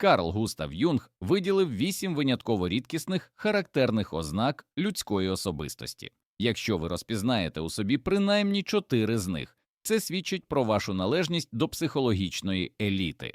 Карл Густав Юнг виділив вісім винятково рідкісних характерних ознак людської особистості. Якщо ви розпізнаєте у собі принаймні чотири з них, це свідчить про вашу належність до психологічної еліти.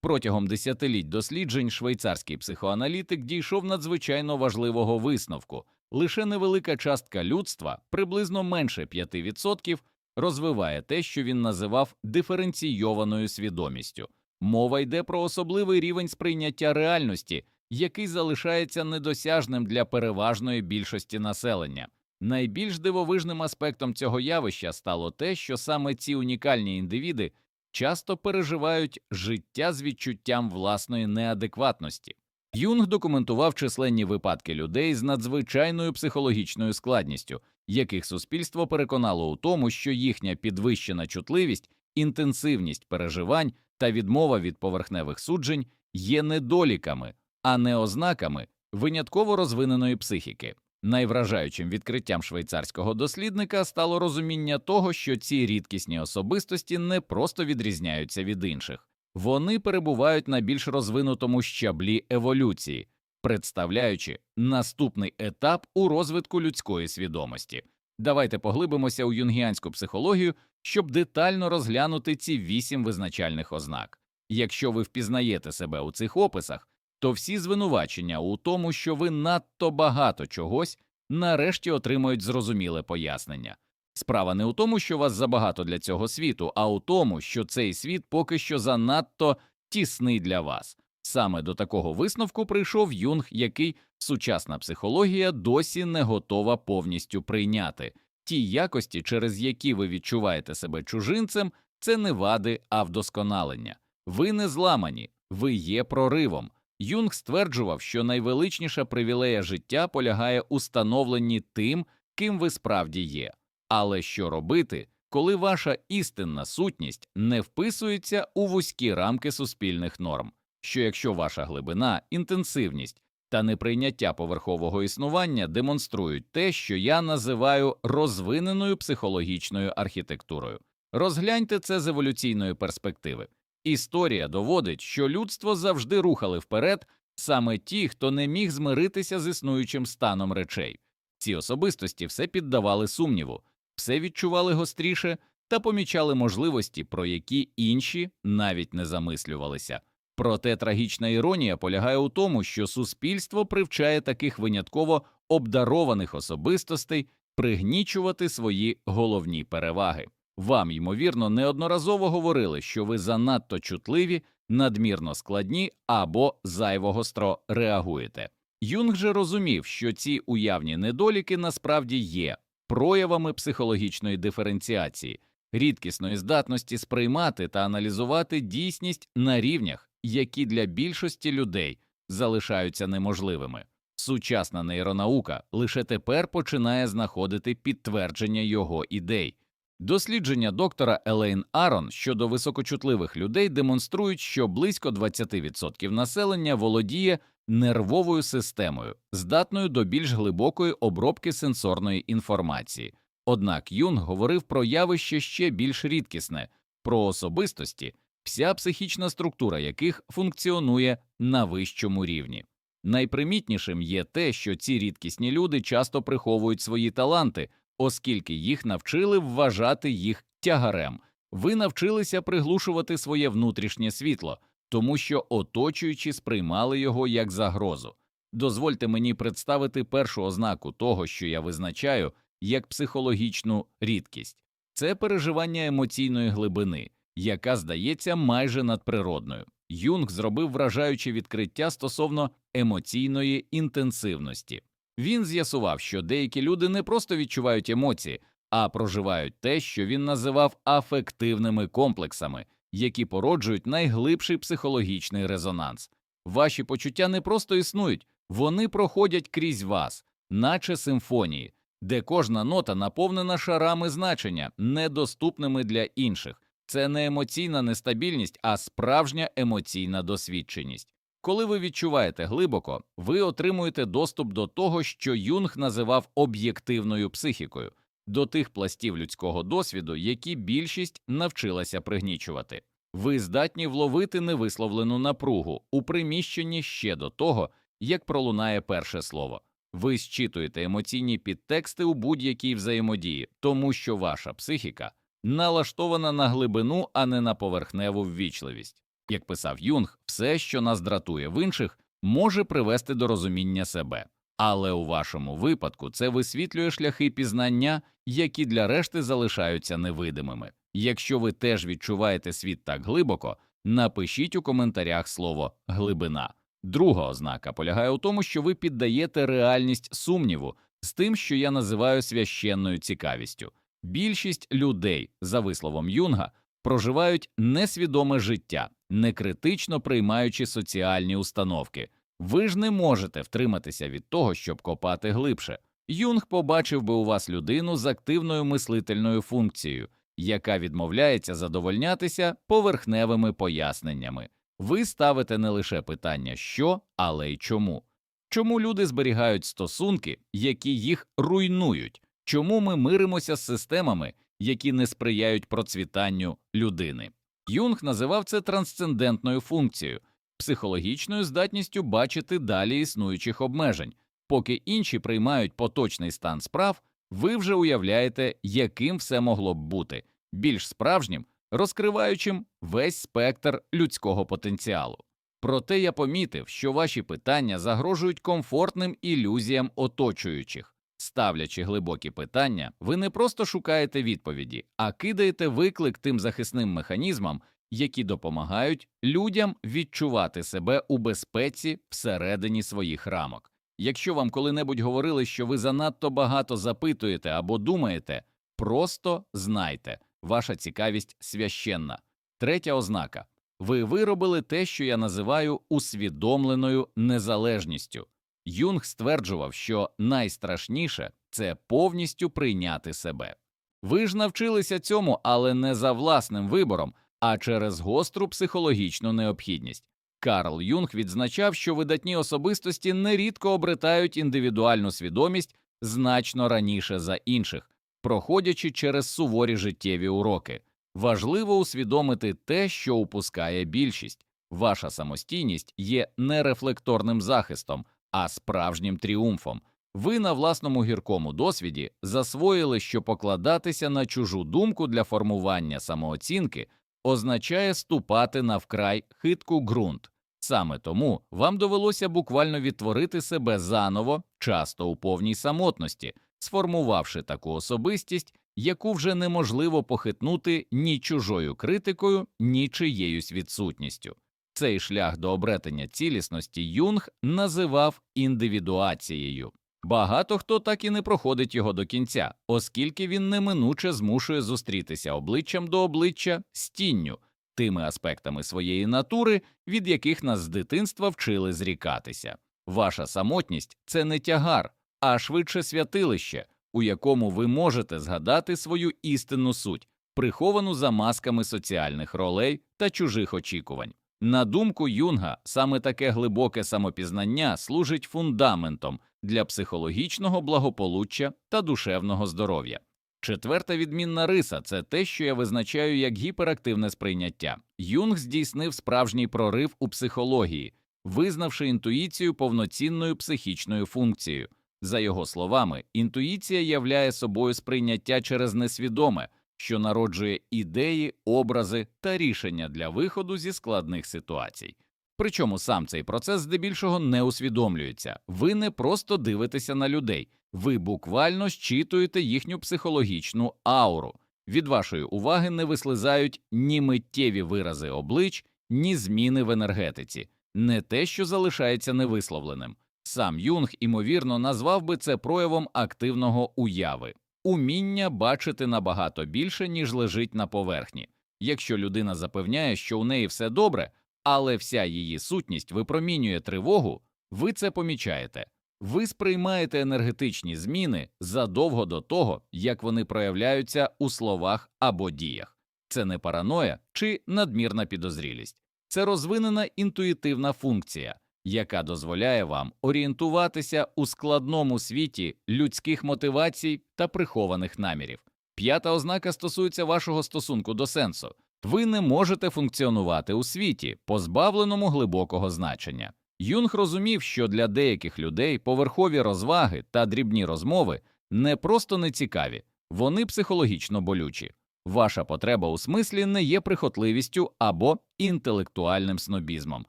Протягом десятиліть досліджень швейцарський психоаналітик дійшов надзвичайно важливого висновку. Лише невелика частка людства, приблизно менше 5%, розвиває те, що він називав диференційованою свідомістю. Мова йде про особливий рівень сприйняття реальності, який залишається недосяжним для переважної більшості населення. Найбільш дивовижним аспектом цього явища стало те, що саме ці унікальні індивіди часто переживають життя з відчуттям власної неадекватності. Юнг документував численні випадки людей з надзвичайною психологічною складністю, яких суспільство переконало у тому, що їхня підвищена чутливість, інтенсивність переживань та відмова від поверхневих суджень є недоліками, а не ознаками винятково розвиненої психіки. Найвражаючим відкриттям швейцарського дослідника стало розуміння того, що ці рідкісні особистості не просто відрізняються від інших, вони перебувають на більш розвинутому щаблі еволюції, представляючи наступний етап у розвитку людської свідомості. Давайте поглибимося у юнгіанську психологію, щоб детально розглянути ці вісім визначальних ознак. Якщо ви впізнаєте себе у цих описах, то всі звинувачення у тому, що ви надто багато чогось, нарешті отримують зрозуміле пояснення. Справа не у тому, що вас забагато для цього світу, а у тому, що цей світ поки що занадто тісний для вас. Саме до такого висновку прийшов Юнг, який сучасна психологія досі не готова повністю прийняти. Ті якості, через які ви відчуваєте себе чужинцем, це не вади, а вдосконалення. Ви не зламані, ви є проривом. Юнг стверджував, що найвеличніша привілея життя полягає у становленні тим, ким ви справді є. Але що робити, коли ваша істинна сутність не вписується у вузькі рамки суспільних норм? Що якщо ваша глибина, інтенсивність та неприйняття поверхового існування демонструють те, що я називаю розвиненою психологічною архітектурою? Розгляньте це з еволюційної перспективи. Історія доводить, що людство завжди рухали вперед саме ті, хто не міг змиритися з існуючим станом речей. Ці особистості все піддавали сумніву, все відчували гостріше та помічали можливості, про які інші навіть не замислювалися. Проте трагічна іронія полягає у тому, що суспільство привчає таких винятково обдарованих особистостей пригнічувати свої головні переваги. Вам, ймовірно, неодноразово говорили, що ви занадто чутливі, надмірно складні або зайво гостро реагуєте. Юнг же розумів, що ці уявні недоліки насправді є проявами психологічної диференціації, рідкісної здатності сприймати та аналізувати дійсність на рівнях, які для більшості людей залишаються неможливими. Сучасна нейронаука лише тепер починає знаходити підтвердження його ідей. Дослідження доктора Елейн Арон щодо високочутливих людей демонструють, що близько 20% населення володіє нервовою системою, здатною до більш глибокої обробки сенсорної інформації. Однак Юнг говорив про явище ще більш рідкісне, про особистості, вся психічна структура яких функціонує на вищому рівні. Найпримітнішим є те, що ці рідкісні люди часто приховують свої таланти, оскільки їх навчили вважати їх тягарем. Ви навчилися приглушувати своє внутрішнє світло, тому що оточуючі сприймали його як загрозу. Дозвольте мені представити першу ознаку того, що я визначаю як психологічну рідкість це переживання емоційної глибини, яка здається майже надприродною. Юнг зробив вражаюче відкриття стосовно емоційної інтенсивності. Він з'ясував, що деякі люди не просто відчувають емоції, а проживають те, що він називав афективними комплексами, які породжують найглибший психологічний резонанс. Ваші почуття не просто існують, вони проходять крізь вас, наче симфонії, де кожна нота наповнена шарами значення, недоступними для інших. Це не емоційна нестабільність, а справжня емоційна досвідченість. Коли ви відчуваєте глибоко, ви отримуєте доступ до того, що Юнг називав об'єктивною психікою, до тих пластів людського досвіду, які більшість навчилася пригнічувати. Ви здатні вловити невисловлену напругу у приміщенні ще до того, як пролунає перше слово. Ви зчитуєте емоційні підтексти у будь-якій взаємодії, тому що ваша психіка налаштована на глибину, а не на поверхневу ввічливість. Як писав Юнг, все, що нас дратує в інших, може привести до розуміння себе. Але у вашому випадку це висвітлює шляхи пізнання, які для решти залишаються невидимими. Якщо ви теж відчуваєте світ так глибоко, напишіть у коментарях слово глибина. Друга ознака полягає у тому, що ви піддаєте реальність сумніву з тим, що я називаю священною цікавістю. Більшість людей, за висловом Юнга, проживають несвідоме життя, некритично приймаючи соціальні установки. Ви ж не можете втриматися від того, щоб копати глибше. Юнг побачив би у вас людину з активною мислительною функцією, яка відмовляється задовольнятися поверхневими поясненнями. Ви ставите не лише питання що, але й чому. Чому люди зберігають стосунки, які їх руйнують? Чому ми миримося з системами, які не сприяють процвітанню людини? Юнг називав це трансцендентною функцією, психологічною здатністю бачити далі існуючих обмежень. Поки інші приймають поточний стан справ, ви вже уявляєте, яким все могло б бути, більш справжнім, розкриваючим весь спектр людського потенціалу. Проте я помітив, що ваші питання загрожують комфортним ілюзіям оточуючих. Ставлячи глибокі питання, ви не просто шукаєте відповіді, а кидаєте виклик тим захисним механізмам, які допомагають людям відчувати себе у безпеці всередині своїх рамок. Якщо вам коли-небудь говорили, що ви занадто багато запитуєте або думаєте, просто знайте, ваша цікавість священна. Третя ознака ви виробили те, що я називаю усвідомленою незалежністю. Юнг стверджував, що найстрашніше це повністю прийняти себе. Ви ж навчилися цьому, але не за власним вибором, а через гостру психологічну необхідність. Карл Юнг відзначав, що видатні особистості нерідко обретають індивідуальну свідомість значно раніше за інших, проходячи через суворі життєві уроки. Важливо усвідомити те, що упускає більшість. Ваша самостійність є не рефлекторним захистом, а справжнім тріумфом. Ви на власному гіркому досвіді засвоїли, що покладатися на чужу думку для формування самооцінки означає ступати на вкрай хитку ґрунт. Саме тому вам довелося буквально відтворити себе заново, часто у повній самотності, сформувавши таку особистість, яку вже неможливо похитнути ні чужою критикою, ні чиєюсь відсутністю. Цей шлях до обретення цілісності Юнг називав індивідуацією. Багато хто так і не проходить його до кінця, оскільки він неминуче змушує зустрітися обличчям до обличчя з тінню, тими аспектами своєї натури, від яких нас з дитинства вчили зрікатися. Ваша самотність це не тягар, а швидше святилище, у якому ви можете згадати свою істинну суть, приховану за масками соціальних ролей та чужих очікувань. На думку Юнга, саме таке глибоке самопізнання служить фундаментом для психологічного благополуччя та душевного здоров'я. Четверта відмінна риса це те, що я визначаю як гіперактивне сприйняття. Юнг здійснив справжній прорив у психології, визнавши інтуїцію повноцінною психічною функцією. За його словами, інтуїція являє собою сприйняття через несвідоме, що народжує ідеї, образи та рішення для виходу зі складних ситуацій. Причому сам цей процес здебільшого не усвідомлюється. Ви не просто дивитеся на людей, ви буквально щитуєте їхню психологічну ауру. Від вашої уваги не вислизають ні миттєві вирази облич, ні зміни в енергетиці, не те, що залишається невисловленим. Сам Юнг, імовірно, назвав би це проявом активного уяви, уміння бачити набагато більше, ніж лежить на поверхні. Якщо людина запевняє, що у неї все добре, але вся її сутність випромінює тривогу, ви це помічаєте. Ви сприймаєте енергетичні зміни задовго до того, як вони проявляються у словах або діях. Це не параноя чи надмірна підозрілість, це розвинена інтуїтивна функція, яка дозволяє вам орієнтуватися у складному світі людських мотивацій та прихованих намірів. П'ята ознака стосується вашого стосунку до сенсу. ви не можете функціонувати у світі, позбавленому глибокого значення. Юнг розумів, що для деяких людей поверхові розваги та дрібні розмови не просто нецікаві, вони психологічно болючі. Ваша потреба у смислі не є прихотливістю або інтелектуальним снобізмом.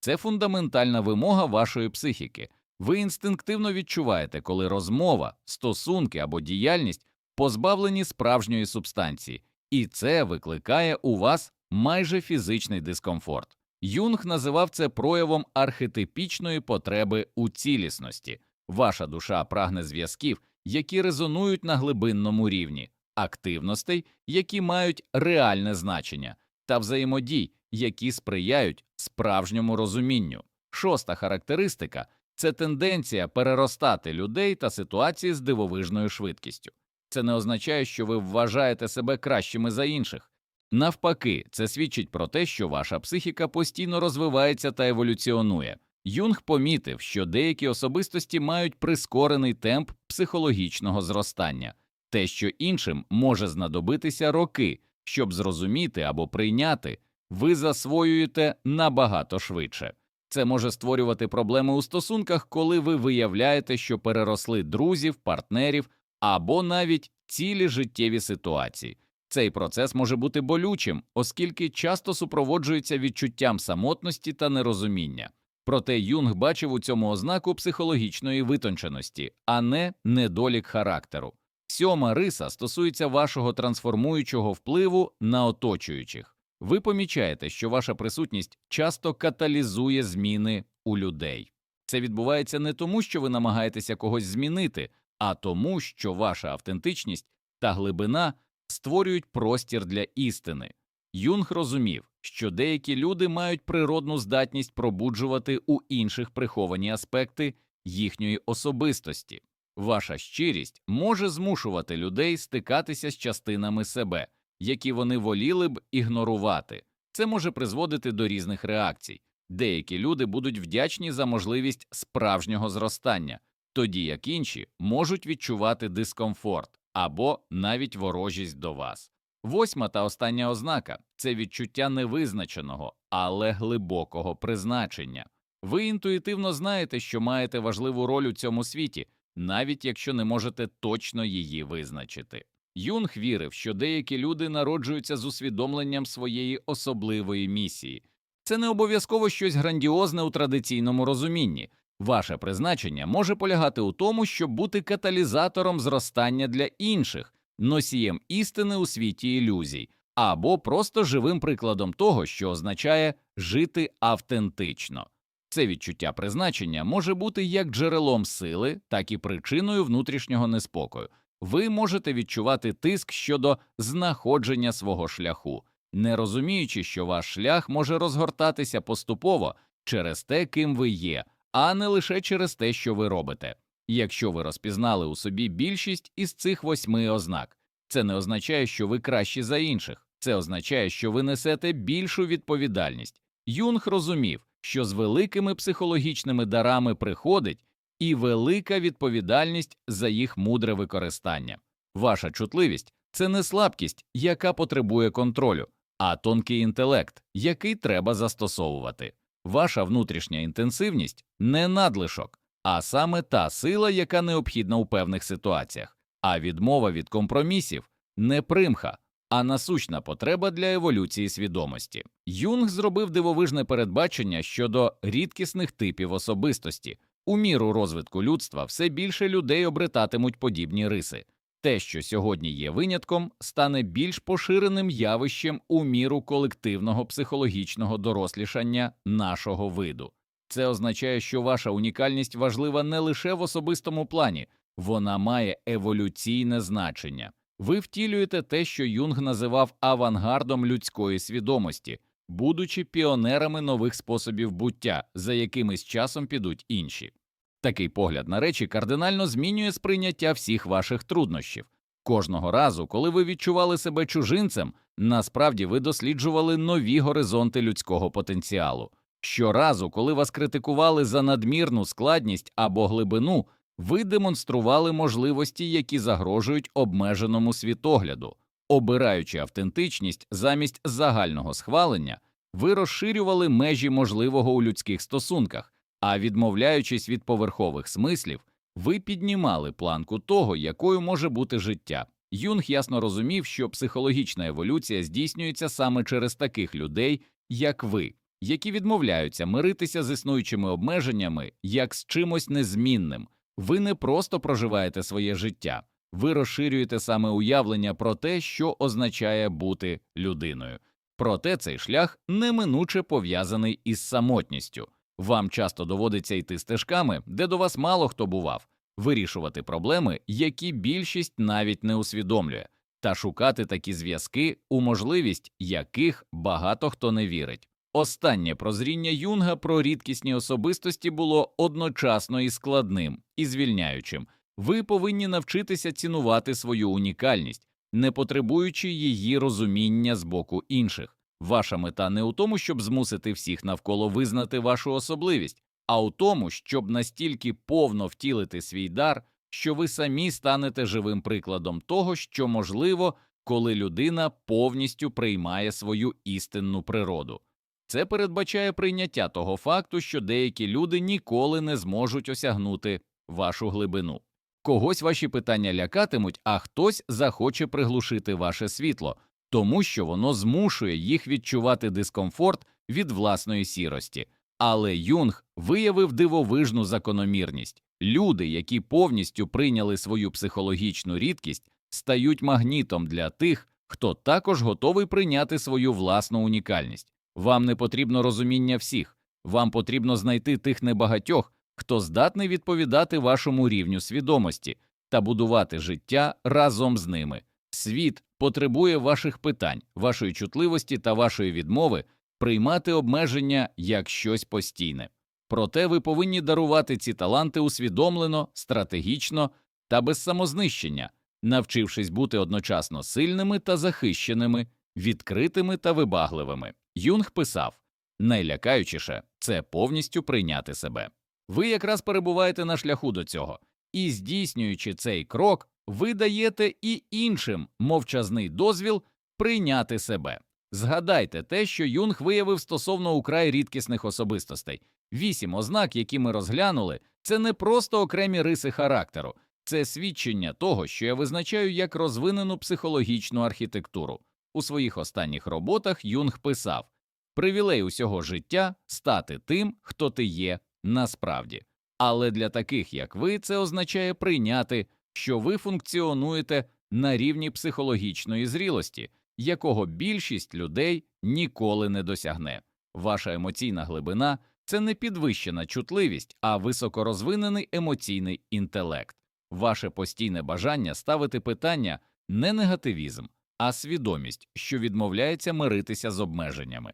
Це фундаментальна вимога вашої психіки. Ви інстинктивно відчуваєте, коли розмова, стосунки або діяльність позбавлені справжньої субстанції, і це викликає у вас майже фізичний дискомфорт. Юнг називав це проявом архетипічної потреби у цілісності. Ваша душа прагне зв'язків, які резонують на глибинному рівні, активностей, які мають реальне значення, та взаємодій, які сприяють справжньому розумінню. Шоста характеристика це тенденція переростати людей та ситуації з дивовижною швидкістю. Це не означає, що ви вважаєте себе кращими за інших. Навпаки, це свідчить про те, що ваша психіка постійно розвивається та еволюціонує. Юнг помітив, що деякі особистості мають прискорений темп психологічного зростання, те, що іншим може знадобитися роки, щоб зрозуміти або прийняти, ви засвоюєте набагато швидше. Це може створювати проблеми у стосунках, коли ви виявляєте, що переросли друзів, партнерів або навіть цілі життєві ситуації. Цей процес може бути болючим, оскільки часто супроводжується відчуттям самотності та нерозуміння. Проте Юнг бачив у цьому ознаку психологічної витонченості, а не недолік характеру. Сьома риса стосується вашого трансформуючого впливу на оточуючих. Ви помічаєте, що ваша присутність часто каталізує зміни у людей. Це відбувається не тому, що ви намагаєтеся когось змінити, а тому, що ваша автентичність та глибина створюють простір для істини. Юнг розумів, що деякі люди мають природну здатність пробуджувати у інших приховані аспекти їхньої особистості. Ваша щирість може змушувати людей стикатися з частинами себе, які вони воліли б ігнорувати. Це може призводити до різних реакцій. Деякі люди будуть вдячні за можливість справжнього зростання, тоді як інші можуть відчувати дискомфорт або навіть ворожість до вас. Восьма та остання ознака це відчуття невизначеного, але глибокого призначення. Ви інтуїтивно знаєте, що маєте важливу роль у цьому світі, навіть якщо не можете точно її визначити. Юнг вірив, що деякі люди народжуються з усвідомленням своєї особливої місії. Це не обов'язково щось грандіозне у традиційному розумінні. Ваше призначення може полягати у тому, щоб бути каталізатором зростання для інших, носієм істини у світі ілюзій, або просто живим прикладом того, що означає жити автентично. Це відчуття призначення може бути як джерелом сили, так і причиною внутрішнього неспокою. Ви можете відчувати тиск щодо знаходження свого шляху, не розуміючи, що ваш шлях може розгортатися поступово через те, ким ви є, а не лише через те, що ви робите. Якщо ви розпізнали у собі більшість із цих восьми ознак, це не означає, що ви кращі за інших, це означає, що ви несете більшу відповідальність. Юнг розумів, що з великими психологічними дарами приходить і велика відповідальність за їх мудре використання. Ваша чутливість це не слабкість, яка потребує контролю, а тонкий інтелект, який треба застосовувати. Ваша внутрішня інтенсивність не надлишок, а саме та сила, яка необхідна у певних ситуаціях, а відмова від компромісів не примха, а насущна потреба для еволюції свідомості. Юнг зробив дивовижне передбачення щодо рідкісних типів особистості. У міру розвитку людства все більше людей обретатимуть подібні риси. Те, що сьогодні є винятком, стане більш поширеним явищем у міру колективного психологічного дорослішання нашого виду. Це означає, що ваша унікальність важлива не лише в особистому плані, вона має еволюційне значення. Ви втілюєте те, що Юнг називав авангардом людської свідомості, будучи піонерами нових способів буття, за якими з часом підуть інші. Такий погляд на речі кардинально змінює сприйняття всіх ваших труднощів. Кожного разу, коли ви відчували себе чужинцем, насправді ви досліджували нові горизонти людського потенціалу. Щоразу, коли вас критикували за надмірну складність або глибину, ви демонстрували можливості, які загрожують обмеженому світогляду. Обираючи автентичність замість загального схвалення, ви розширювали межі можливого у людських стосунках, а відмовляючись від поверхових смислів, ви піднімали планку того, якою може бути життя. Юнг ясно розумів, що психологічна еволюція здійснюється саме через таких людей, як ви, які відмовляються миритися з існуючими обмеженнями як з чимось незмінним. Ви не просто проживаєте своє життя, ви розширюєте саме уявлення про те, що означає бути людиною. Проте цей шлях неминуче пов'язаний із самотністю. Вам часто доводиться йти стежками, де до вас мало хто бував, вирішувати проблеми, які більшість навіть не усвідомлює, та шукати такі зв'язки, у можливість яких багато хто не вірить. Останнє прозріння Юнга про рідкісні особистості було одночасно і складним, і звільняючим. Ви повинні навчитися цінувати свою унікальність, не потребуючи її розуміння з боку інших. Ваша мета не у тому, щоб змусити всіх навколо визнати вашу особливість, а у тому, щоб настільки повно втілити свій дар, що ви самі станете живим прикладом того, що можливо, коли людина повністю приймає свою істинну природу. Це передбачає прийняття того факту, що деякі люди ніколи не зможуть осягнути вашу глибину. Когось ваші питання лякатимуть, а хтось захоче приглушити ваше світло, тому що воно змушує їх відчувати дискомфорт від власної сірості. Але Юнг виявив дивовижну закономірність люди, які повністю прийняли свою психологічну рідкість, стають магнітом для тих, хто також готовий прийняти свою власну унікальність. Вам не потрібно розуміння всіх, вам потрібно знайти тих небагатьох, хто здатний відповідати вашому рівню свідомості та будувати життя разом з ними. Світ потребує ваших питань, вашої чутливості та вашої відмови приймати обмеження як щось постійне. Проте ви повинні дарувати ці таланти усвідомлено, стратегічно та без самознищення, навчившись бути одночасно сильними та захищеними, відкритими та вибагливими. Юнг писав найлякаючіше це повністю прийняти себе. Ви якраз перебуваєте на шляху до цього, і здійснюючи цей крок, ви даєте і іншим мовчазний дозвіл прийняти себе. Згадайте те, що Юнг виявив стосовно украй рідкісних особистостей. Вісім ознак, які ми розглянули, це не просто окремі риси характеру, це свідчення того, що я визначаю як розвинену психологічну архітектуру. У своїх останніх роботах Юнг писав привілей усього життя стати тим, хто ти є насправді. Але для таких, як ви, це означає прийняти, що ви функціонуєте на рівні психологічної зрілості, якого більшість людей ніколи не досягне. Ваша емоційна глибина це не підвищена чутливість, а високорозвинений емоційний інтелект. Ваше постійне бажання ставити питання не негативізм, а свідомість, що відмовляється миритися з обмеженнями.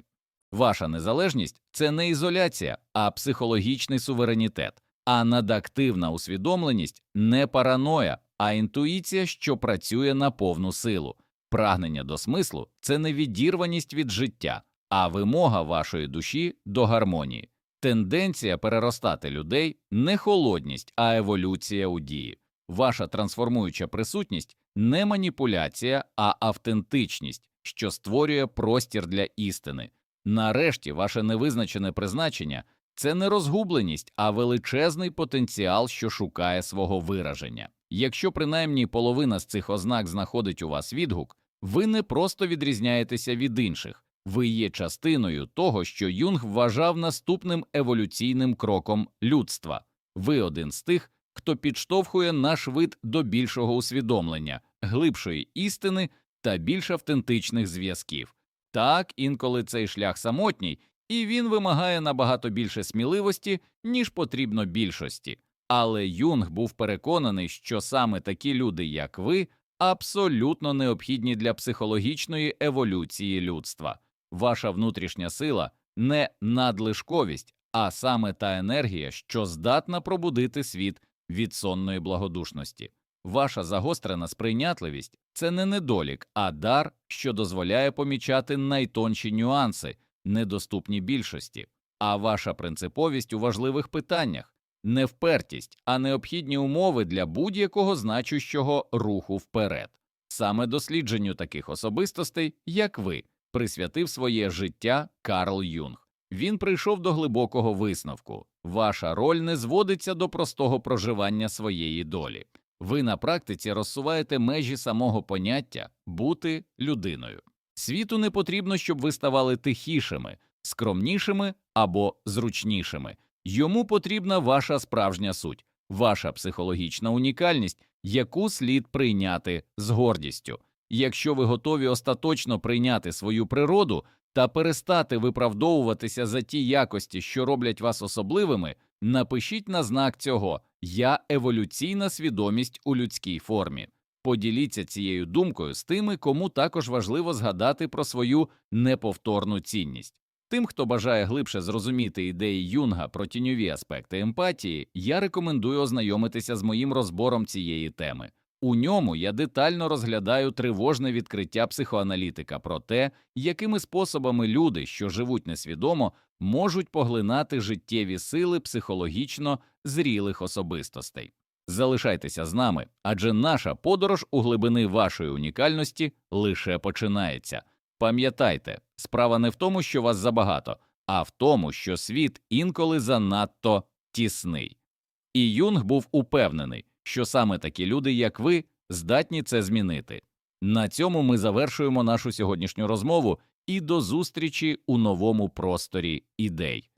Ваша незалежність це не ізоляція, а психологічний суверенітет, а надактивна усвідомленість не параноя, а інтуїція, що працює на повну силу. Прагнення до смислу це не відірваність від життя, а вимога вашої душі до гармонії, тенденція переростати людей не холодність, а еволюція у дії. Ваша трансформуюча присутність не маніпуляція, а автентичність, що створює простір для істини. Нарешті, ваше невизначене призначення це не розгубленість, а величезний потенціал, що шукає свого вираження. Якщо принаймні половина з цих ознак знаходить у вас відгук, ви не просто відрізняєтеся від інших, ви є частиною того, що Юнг вважав наступним еволюційним кроком людства. Ви один з тих, хто підштовхує наш вид до більшого усвідомлення, глибшої істини та більш автентичних зв'язків. Так, інколи цей шлях самотній, і він вимагає набагато більше сміливості, ніж потрібно більшості. Але Юнг був переконаний, що саме такі люди, як ви, абсолютно необхідні для психологічної еволюції людства. Ваша внутрішня сила не надлишковість, а саме та енергія, що здатна пробудити світ від сонної благодушності. Ваша загострена сприйнятливість це не недолік, а дар, що дозволяє помічати найтонші нюанси, недоступні більшості, а ваша принциповість у важливих питаннях не впертість, а необхідні умови для будь-якого значущого руху вперед. саме дослідженню таких особистостей, як ви, присвятив своє життя Карл Юнг. Він прийшов до глибокого висновку. Ваша роль не зводиться до простого проживання своєї долі. Ви на практиці розсуваєте межі самого поняття бути людиною. Світу не потрібно, щоб ви ставали тихішими, скромнішими або зручнішими. Йому потрібна ваша справжня суть, ваша психологічна унікальність, яку слід прийняти з гордістю. Якщо ви готові остаточно прийняти свою природу та перестати виправдовуватися за ті якості, що роблять вас особливими, напишіть на знак цього Я еволюційна свідомість у людській формі. Поділіться цією думкою з тими, кому також важливо згадати про свою неповторну цінність. Тим, хто бажає глибше зрозуміти ідеї Юнга про тіньові аспекти емпатії, я рекомендую ознайомитися з моїм розбором цієї теми. У ньому я детально розглядаю тривожне відкриття психоаналітика про те, якими способами люди, що живуть несвідомо, можуть поглинати життєві сили психологічно зрілих особистостей. Залишайтеся з нами, адже наша подорож у глибини вашої унікальності лише починається. Пам'ятайте, справа не в тому, що вас забагато, а в тому, що світ інколи занадто тісний. І Юнг був упевнений, що саме такі люди, як ви, здатні це змінити. На цьому ми завершуємо нашу сьогоднішню розмову і до зустрічі у новому просторі ідей.